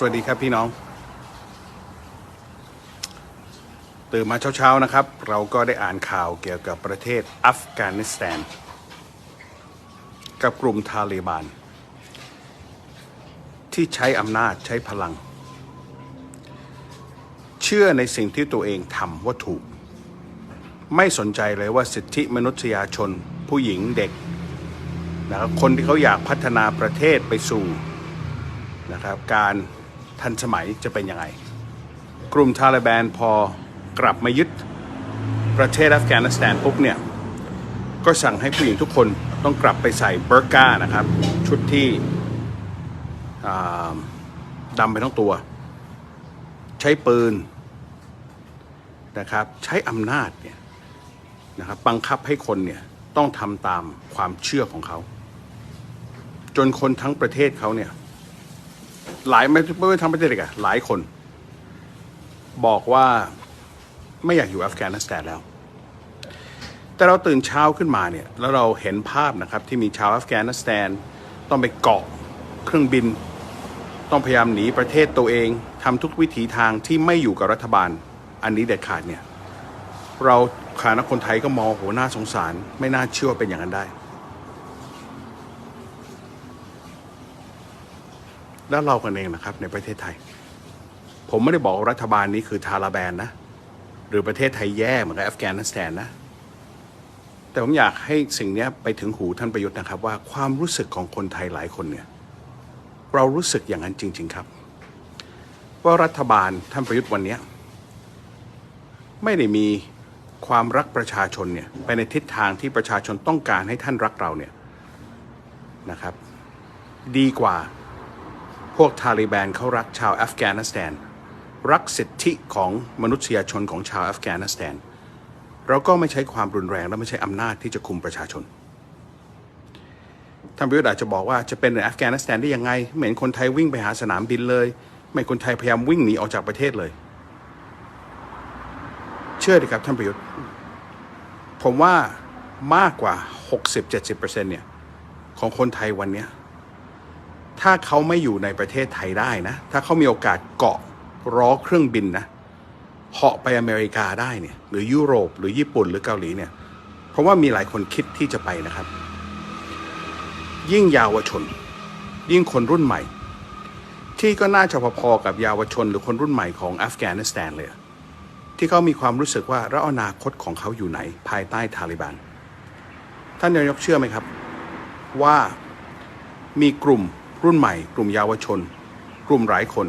สวัสดีครับพี่น้อง ตื่นมาเช้าๆนะครับ เราก็ได้อ่านข่าวเกี่ยวกับประเทศอัฟกานิสถาน กับกลุ่มทาลิบาน ที่ใช้อำนาจใช้พลัง เชื่อในสิ่งที่ตัวเองทำว่าถูก ไม่สนใจเลยว่าสิทธิมนุษยชน ผู้หญิงเด็กนะครับคนที่เขาอยากพัฒนาประเทศไปสู่นะครับการ ทันสมัยจะเป็นยังไง กลุ่มทาลิแบนพอกลับมายึดประเทศอัฟกานิสถานปุ๊บเนี่ย ก็สั่งให้ผู้หญิงทุกคนต้องกลับไปใส่เบอร์ก้านะครับ ชุดที่ดำไปทั้งตัว ใช้ปืนนะครับ ใช้อำนาจเนี่ยนะครับบังคับให้คนเนี่ยต้องทำตามความเชื่อของเขา จนคนทั้งประเทศเขาเนี่ย หลายไม่ไม่ไม่ทั้งประเทศเลยอะหลายคน บอกว่าไม่อยากอยู่อัฟกานิสถานแล้ว แต่เราตื่นเช้าขึ้นมาเนี่ย แล้วเราเห็นภาพนะครับ ที่มีชาวอัฟกานิสถานต้องไปเกาะเครื่องบิน ต้องพยายามหนีประเทศตัวเองทำทุกวิถีทางที่ไม่อยู่กับรัฐบาล อันนี้เด็ดขาดเนี่ย เราฐานะคนไทยก็มองโหน่าสงสาร ไม่น่าเชื่อเป็นอย่างนั้นได้ แล้วเรากันเองนะครับในประเทศไทย ผมไม่ได้บอกว่ารัฐบาลนี้คือทาราแบนนะ หรือประเทศไทยแย่เหมือนกับอัฟกานิสถานนะ แต่ผมอยากให้สิ่งนี้ไปถึงหูท่านประยุทธ์นะครับ ว่าความรู้สึกของคนไทยหลายคนเนี่ย เรารู้สึกอย่างนั้นจริง ๆครับ ว่ารัฐบาลท่านประยุทธ์วันนี้ไม่ได้มีความรักประชาชนเนี่ยไปในทิศทางที่ประชาชนต้องการให้ท่านรักเราเนี่ยนะครับ ดีกว่า พวกทาลิแบนเขารักชาวอัฟกานิสถาน รักสิทธิของมนุษยชนของชาวอัฟกานิสถาน เราก็ไม่ใช้ความรุนแรงและไม่ใช้อำนาจที่จะคุมประชาชนท่านประยุทธ์อาจจะบอกว่าจะเป็นในอัฟกานิสถานได้ยังไงไม่เห็นคนไทยวิ่งไปหาสนามบินเลย ไม่คนไทยพยายามวิ่งหนีออกจากประเทศเลย เชื่อดิครับท่านประยุทธ์ ผมว่ามากกว่า 60-70%เนี่ยของคนไทยวันนี้ ถ้าเขาไม่อยู่ในประเทศไทยได้นะ ถ้าเขามีโอกาสเกาะล้อเครื่องบินนะเหาะไปอเมริกาได้เนี่ย หรือยุโรป หรือญี่ปุ่นหรือเกาหลีเนี่ย เพราะว่ามีหลายคนคิดที่จะไปนะครับ ยิ่งเยาวชน ยิ่งคนรุ่นใหม่ ที่ก็น่าจะพอๆกับเยาวชน หรือคนรุ่นใหม่ของอัฟกานิสถานเลย ที่เขามีความรู้สึกว่าแล้วอนาคตของเขาอยู่ไหน ภายใต้ทาลิบัน ท่านนายกเชื่อไหมครับ ว่ามีกลุ่ม รุ่นใหม่ กลุ่มเยาวชน กลุ่มหลายคน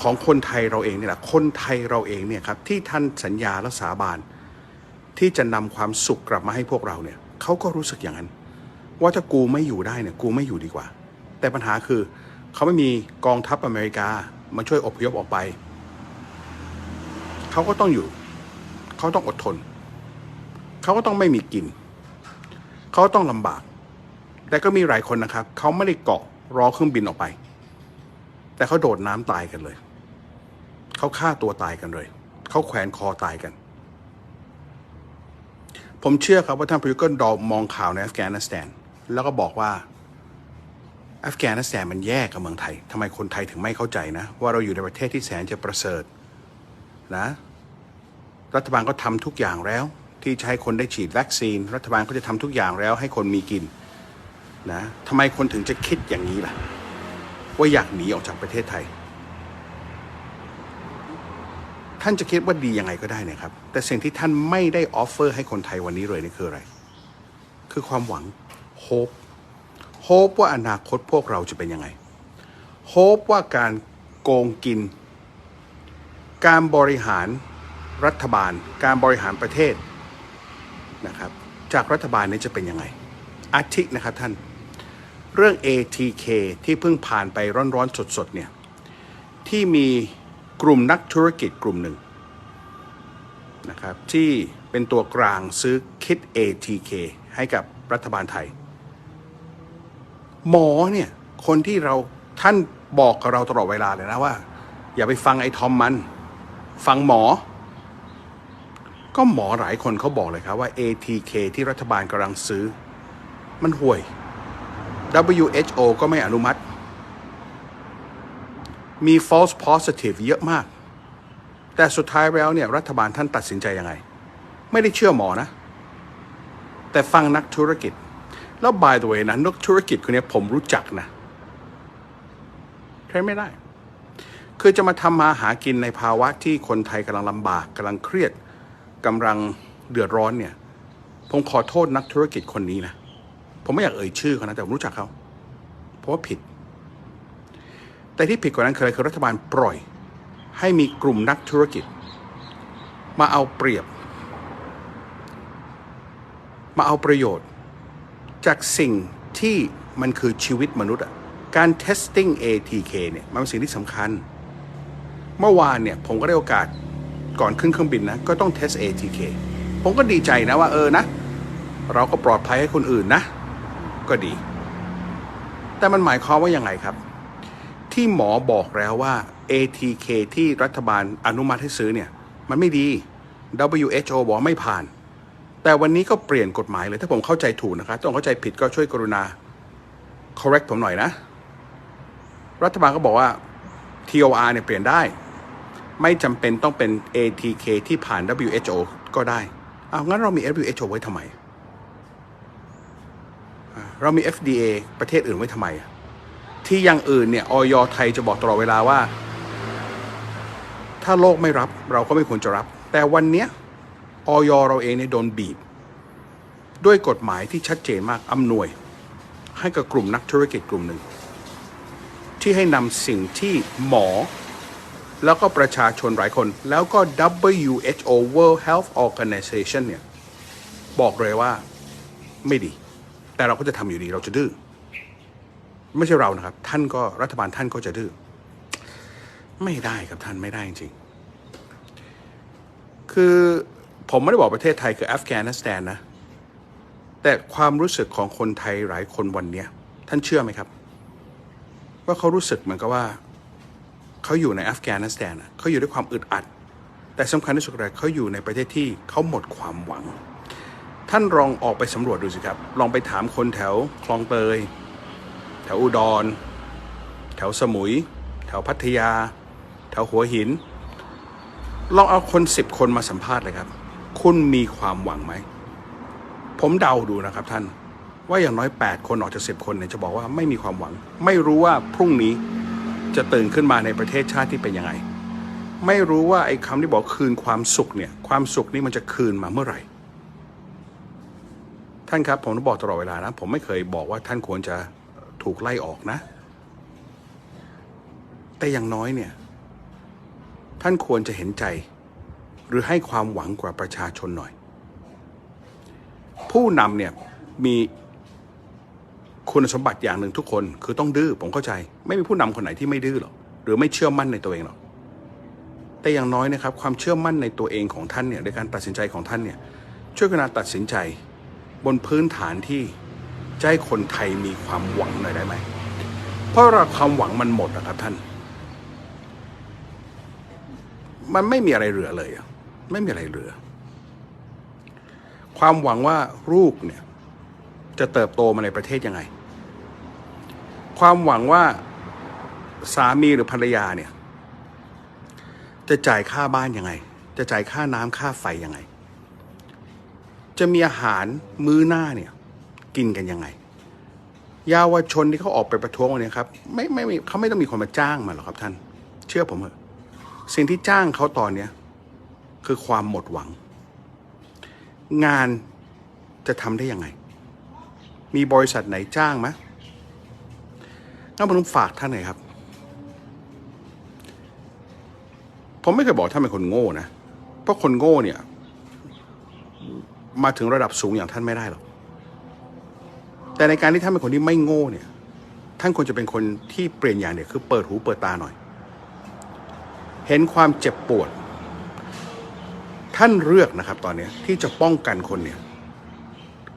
ของคนไทยเราเองเนี่ยแหละคนไทยเราเองเนี่ยครับที่ท่านสัญญาและสาบานที่จะนำความสุขกลับมาให้พวกเราเนี่ยเขาก็รู้สึกอย่างนั้น ว่าถ้ากูไม่อยู่ได้เนี่ยกูไม่อยู่ดีกว่า แต่ปัญหาคือเขาไม่มีกองทัพอเมริกามาช่วยอพยพออกไปเขาก็ต้องอยู่เขาต้องอดทนเขาก็ต้องไม่มีกินเขาต้องลำบาก แต่ก็มีหลายคนนะครับเขาไม่ได้เกาะ รอเครื่องบินออกไป แต่เขาโดดน้ำตายกันเลย เขาฆ่าตัวตายกันเลย เขาแขวนคอตายกัน ผมเชื่อครับว่าท่านประยุทธ์ก็ดอมองข่าวในอัฟกานิสถานแล้วก็บอกว่าอัฟกานิสถานมันแย่กับเมืองไทยทำไมคนไทยถึงไม่เข้าใจนะ ว่าเราอยู่ในประเทศที่แสนจะประเสริฐนะ รัฐบาลก็ทำทุกอย่างแล้ว ที่จะให้คนได้ฉีดวัคซีน รัฐบาลก็จะทำทุกอย่างแล้วให้คนมีกิน นะทำไมคนถึงจะคิดอย่างนี้ล่ะ ว่าอยากหนีออกจากประเทศไทย ท่านจะคิดว่าดียังไงก็ได้นะครับ แต่สิ่งที่ท่านไม่ได้ออฟเฟอร์ให้คนไทยวันนี้เลยนี่คืออะไร คือความหวังโฮปโฮปว่าอนาคตพวกเราจะเป็นยังไงโฮปว่าการโกงกิน การบริหารรัฐบาล การบริหารประเทศนะครับ จากรัฐบาลนี้จะเป็นยังไงอาทินะครับท่าน เรื่อง ATK ที่เพิ่งผ่านไปร้อนๆ สดๆ เนี่ย ที่มีกลุ่มนักธุรกิจกลุ่มหนึ่งนะครับที่เป็นตัวกลางซื้อคิด ATK ให้กับรัฐบาลไทย หมอเนี่ย คนที่เราท่านบอกกับเราตลอดเวลาเลยนะว่า อย่าไปฟังไอ้ทอมมัน ฟังหมอ ก็หมอหลายคนเขาบอกเลยครับว่า ATK ที่รัฐบาลกำลังซื้อ มันห่วย WHO ก็ไม่อนุมัติ มี false positive เยอะมาก แต่สุดท้ายแล้วเนี่ยรัฐบาลท่านตัดสินใจยังไง ไม่ได้เชื่อหมอนะ แต่ฟังนักธุรกิจ แล้ว by the way นะนักธุรกิจคนนี้ผมรู้จักนะใช้ไม่ได้ คือจะมาทำมาหากินในภาวะที่คนไทยกำลังลำบากกำลังเครียดกำลังเดือดร้อนเนี่ย ผมขอโทษนักธุรกิจคนนี้นะ ผมไม่อยากเอ่ยชื่อเขานะแต่ผมรู้จักเขาเพราะว่าผิด แต่ที่ผิดกว่านั้นคืออะไรคือรัฐบาลปล่อย ให้มีกลุ่มนักธุรกิจ มาเอาเปรียบ มาเอาประโยชน์ จากสิ่งที่มันคือชีวิตมนุษย์อะการ testing ATK เนี่ยมันเป็นสิ่งที่สำคัญ เมื่อวานเนี่ยผมก็ได้โอกาสก่อนขึ้นเครื่องบินนะ ก็ต้อง test ATK ผมก็ดีใจนะว่าเออนะ เราก็ปลอดภัยให้คนอื่นนะ ก็ดี แต่มันหมายความว่ายังไงครับ ที่หมอบอกแล้วว่า ATK ที่รัฐบาลอนุมัติให้ซื้อเนี่ย มันไม่ดี WHO บอกไม่ผ่าน แต่วันนี้ก็เปลี่ยนกฎหมายเลย ถ้าผมเข้าใจถูกนะครับต้องเข้าใจผิดก็ช่วยกรุณา correct ผมหน่อยนะ รัฐบาลก็บอกว่า TOR เนี่ยเปลี่ยนได้ ไม่จำเป็นต้องเป็น ATK ที่ผ่าน WHO ก็ได้อ้าวงั้นเรามี WHO ไว้ทำไม เรามี FDA ประเทศอื่นไว้ทำไม ที่อย่างอื่นเนี่ยออยไทยจะบอกตลอดเวลาว่า ถ้าโลกไม่รับเราก็ไม่ควรจะรับ แต่วันเนี้ยออยเราเองเนี่ยโดนบีบ ด้วยกฎหมายที่ชัดเจนมากอำนวย ให้กับกลุ่มนักธุรกิจกลุ่มหนึ่ง ที่ให้นำสิ่งที่หมอ แล้วก็ประชาชนหลายคน แล้วก็ WHO World Health Organization เนี่ยบอกเลยว่าไม่ดี แต่เราก็จะทำอยู่ดีเราจะดื้อไม่ใช่เรานะครับ ท่านก็รัฐบาลท่านก็จะดื้อไม่ได้ครับท่านไม่ได้จริงๆคือผมไม่ได้บอกประเทศไทยคืออัฟกานิสถานนะ แต่ความรู้สึกของคนไทยหลายคนวันเนี้ยท่านเชื่อไหมครับ ว่าเขารู้สึกเหมือนกับว่า เขาอยู่ในอัฟกานิสถานนะเขาอยู่ด้วยความอึดอัด แต่สำคัญที่สุดเลยเขาอยู่ในประเทศที่เขาหมดความหวัง ท่านลองออกไปสำรวจดูสิครับ ลองไปถามคนแถวคลองเตย แถวอุดร แถวสมุย แถวพัทยา แถวหัวหิน ลองเอาคนสิบคนมาสัมภาษณ์เลยครับ คุณมีความหวังไหม ผมเดาดูนะครับท่าน ว่าอย่างน้อย 8 คนออกจากสิบคนเนี่ยจะบอกว่าไม่มีความหวัง ไม่รู้ว่าพรุ่งนี้จะตื่นขึ้นมาในประเทศชาติที่เป็นยังไง ไม่รู้ว่าไอ้คำที่บอกคืนความสุขเนี่ย ความสุขนี่มันจะคืนมาเมื่อไหร่ ท่านครับผมบอกตลอดเวลานะ ผมไม่เคยบอกว่าท่านควรจะถูกไล่ออกนะ แต่อย่างน้อยเนี่ย ท่านควรจะเห็นใจ หรือให้ความหวังกว่าประชาชนหน่อย ผู้นำเนี่ยมีคุณสมบัติอย่างหนึ่งทุกคน คือต้องดื้อผมเข้าใจ ไม่มีผู้นำคนไหนที่ไม่ดื้อหรอกหรือไม่เชื่อมั่นในตัวเองหรอกแต่อย่างน้อยนะครับ ความเชื่อมั่นในตัวเองของท่านเนี่ยในการตัดสินใจของท่านเนี่ยช่วยกรุณาตัดสินใจ บนพื้นฐานที่จะให้คนไทยมีความหวังหน่อยได้ไหม เพราะเราความหวังมันหมดนะครับท่าน มันไม่มีอะไรเหลือเลยไม่มีอะไรเหลือ ความหวังว่าลูกเนี่ย จะเติบโตมาในประเทศยังไง ความหวังว่าสามีหรือภรรยาเนี่ย จะจ่ายค่าบ้านยังไง จะจ่ายค่าน้ำค่าไฟยังไง จะมีอาหารมื้อหน้าเนี่ย กินกันยังไงเยาวชนที่เขาออกไปประท้วงวันนี้ครับไม่ไม่ไม่เขาไม่ต้องมีคนมาจ้างมาหรอกครับท่าน เชื่อผมเถอะสิ่งที่จ้างเขาตอนเนี้ยคือความหมดหวัง งานจะทำได้ยังไง มีบริษัทไหนจ้างไหมงั้นผมฝากท่านหน่อยครับ ผมไม่เคยบอกท่านเป็นคนโง่นะ เพราะคนโง่เนี่ย มาถึงระดับสูงอย่างท่านไม่ได้หรอก แต่ในการที่ท่านเป็นคนที่ไม่โง่เนี่ย ท่านควรจะเป็นคนที่เปลี่ยนอย่างเดียคือเปิดหูเปิดตาหน่อย เห็นความเจ็บปวด ท่านเลือกนะครับ ตอนนี้ที่จะป้องกันคนเนี่ย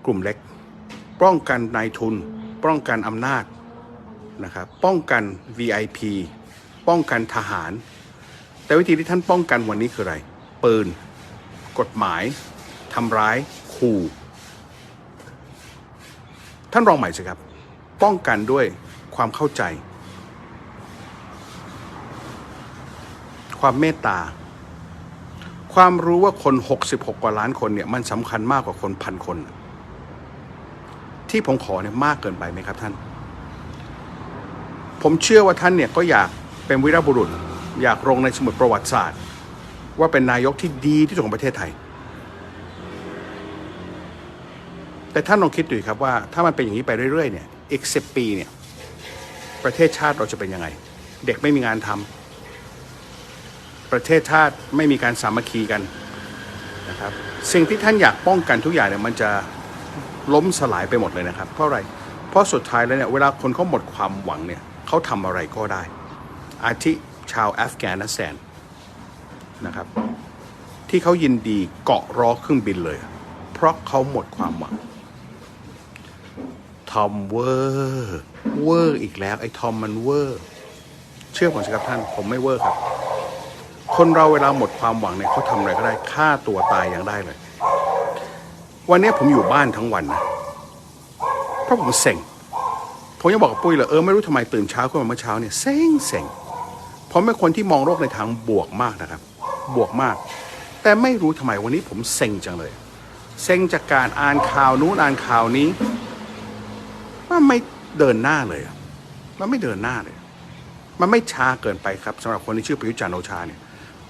กลุ่มเล็ก ป้องกันนายทุน ป้องกันอำนาจนะครับ ป้องกัน VIP ป้องกันทหาร แต่วิธีที่ท่านป้องกันวันนี้คืออะไร ปืน กฎหมาย ทำร้ายขู่ท่านรองใหม่สิครับ ป้องกันด้วยความเข้าใจ ความเมตตา ความรู้ว่าคน 66 กว่าล้านคนเนี่ยมันสำคัญมากกว่าคนพันคน ที่ผมขอเนี่ยมากเกินไปไหมครับท่าน ผมเชื่อว่าท่านเนี่ยก็อยากเป็นวีรบุรุษ อยากลงในสมุดประวัติศาสตร์ ว่าเป็นนายกที่ดีที่สุดของประเทศไทย แต่ท่านลองคิดดูครับว่าถ้ามันเป็นอย่างนี้ไปเรื่อยๆเนี่ยอีกสิปีเนี่ยประเทศชาติเราจะเป็นยังไง เด็กไม่มีงานทำประเทศชาติไม่มีการสามัคคีกันนะครับสิ่งที่ท่านอยากป้องกันทุกอย่างเนี่ยมันจะล้มสลายไปหมดเลยนะครับ เพราะอะไร เพราะสุดท้ายแล้วเนี่ยเวลาคนเขาหมดความหวังเนี่ยเขาทำอะไรก็ได้ อาทิชาวอัฟกานิสถานนะครับที่เขายินดีเกาะรอเครื่องบินเลย เพราะเขาหมดความหวัง ทอมเวอร์เวอร์อีกแล้วไอ้ทอมมันเวอร์เชื่อผมสิครับท่าน ผมไม่เวอร์ครับ คนเราเวลาหมดความหวังเนี่ยเขาทำอะไรก็ได้ฆ่าตัวตายยังได้เลย วันนี้ผมอยู่บ้านทั้งวันนะเพราะผมเซ็งผมยังบอกกับปุ้ยเลยเออไม่รู้ทำไมตื่นเช้าขึ้นมาเมื่อเช้าเนี่ยเซ็งเซ็งผมเป็นคนที่มองโลกในทางบวกมากนะครับ บวกมาก แต่ไม่รู้ทำไมวันนี้ผมเซ็งจังเลย เซ็งจากการอ่านข่าวนู้นอ่านข่าวนี้ เดินหน้าเลยมันไม่เดินหน้าเลย มันไม่ช้าเกินไปครับสำหรับคนที่ชื่อประยุทธ์จันทร์โอชาเนี่ย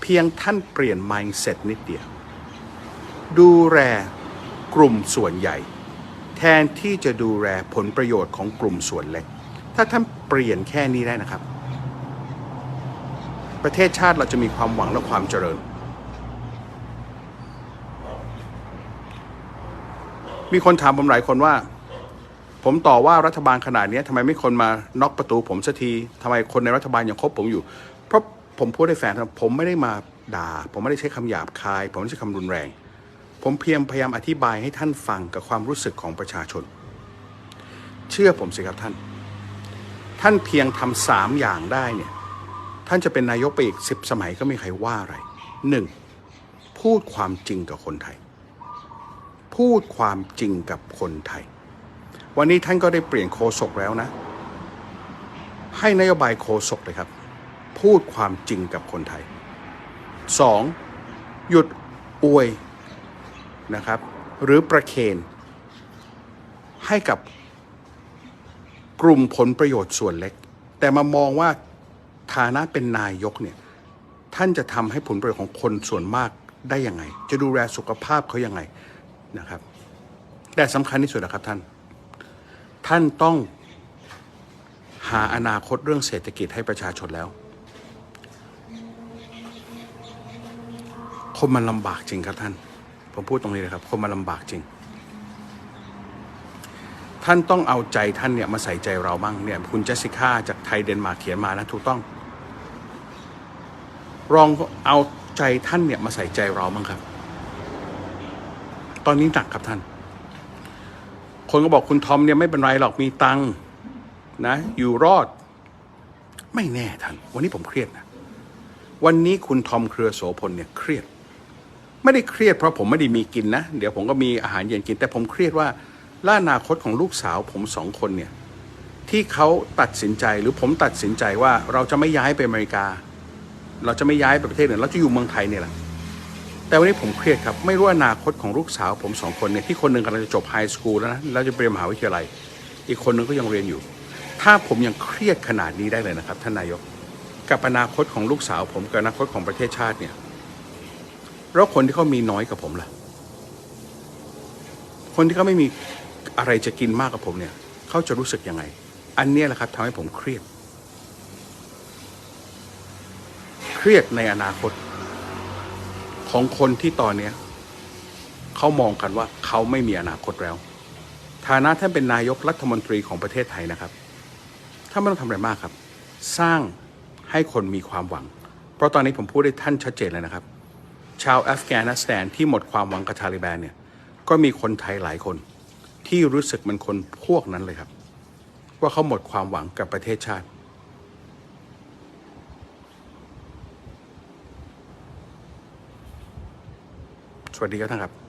เพียงท่านเปลี่ยน mindset นิดเดียว ดูแลกลุ่มส่วนใหญ่ แทนที่จะดูแลผลประโยชน์ของกลุ่มส่วนเล็ก ถ้าท่านเปลี่ยนแค่นี้ได้นะครับ ประเทศชาติเราจะมีความหวังและความเจริญ มีคนถามผมหลายคนว่า ผมต่อว่ารัฐบาลขนาดนี้ทำไมไม่คนมาน็อกประตูผมสักทีทำไมคนในรัฐบาลยังคบผมอยู่ เพราะผมพูดให้แฟนผมไม่ได้มาด่า ผมไม่ได้ใช้คำหยาบคาย ผมไม่ใช้คำรุนแรง ผมเพียงพยายามอธิบายให้ท่านฟังกับความรู้สึกของประชาชน เชื่อผมสิครับท่าน ท่านเพียงทำสามอย่างได้เนี่ยท่านจะเป็นนายกไปอีกสิบสมัยก็ไม่มีใครว่าอะไรหนึ่งพูดความจริงกับคนไทย พูดความจริงกับคนไทย วันนี้ท่านก็ได้เปลี่ยนโคศกแล้วนะ ให้นโยบายโคศกเลยครับ พูดความจริงกับคนไทยสองหยุดอวยนะครับ หรือประเคนให้กับกลุ่มผลประโยชน์ส่วนเล็ก แต่มามองว่าฐานะเป็นนายกเนี่ยท่านจะทำให้ผลประโยชน์ของคนส่วนมากได้ยังไง จะดูแลสุขภาพเขายังไงนะครับ แต่สำคัญที่สุดนะครับท่าน ท่านต้องหาอนาคตเรื่องเศรษฐกิจให้ประชาชนแล้ว คนมันลำบากจริงครับท่าน ผมพูดตรงนี้เลยครับ คนมันลำบากจริง ท่านต้องเอาใจท่านเนี่ยมาใส่ใจเราบ้างเนี่ย คุณเจสสิก้าจากไทยเดนมาร์กเขียนมานะถูกต้อง ลองเอาใจท่านเนี่ยมาใส่ใจเราบ้างครับ ตอนนี้หนักครับท่าน คนก็บอกคุณทอมเนี่ยไม่เป็นไรหรอกมีตังค์นะ อยู่รอด ไม่แน่ท่าน วันนี้ผมเครียดนะ วันนี้คุณทอมเครือโสพลเนี่ยเครียด ไม่ได้เครียดเพราะผมไม่ได้มีกินนะ เดี๋ยวผมก็มีอาหารเย็นกิน แต่ผมเครียดว่าล่านาคตของลูกสาวผมสองคนเนี่ย ที่เขาตัดสินใจหรือผมตัดสินใจว่าเราจะไม่ย้ายไปอเมริกา เราจะไม่ย้ายไปประเทศอื่นเราจะอยู่เมืองไทยเนี่ยแหละ แต่วันนี้ผมเครียดครับ ไม่รู้อนาคตของลูกสาวผมสองคนเนี่ยที่คนหนึ่งกำลังจะจบไฮสคูลแล้วนะแล้วจะไปมหาวิทยาลัย อีกคนหนึ่งก็ยังเรียนอยู่ ถ้าผมยังเครียดขนาดนี้ได้เลยนะครับ ท่านนายก กับอนาคตของลูกสาวผมกับอนาคตของประเทศชาติเนี่ยแล้วคนที่เขามีน้อยกับผมล่ะ คนที่เขาไม่มีอะไรจะกินมากกับผมเนี่ยเขาจะรู้สึกยังไง อันนี้แหละครับทำให้ผมเครียด เครียดในอนาคต ของคนที่ตอนเนี้ยเขามองกันว่าเขาไม่มีอนาคตแล้ว ฐานะท่านเป็นนายกรัฐมนตรีของประเทศไทยนะครับท่านไม่ต้องทำอะไรมากครับ สร้างให้คนมีความหวัง เพราะตอนนี้ผมพูดได้ท่านชัดเจนเลยนะครับ ชาวอัฟกานิสถานที่หมดความหวังกับทาลิแบนเนี่ยก็มีคนไทยหลายคน ที่รู้สึกเหมันคนพวกนั้นเลยครับ ว่าเขาหมดความหวังกับประเทศชาติ วัสดีครับท่านครับ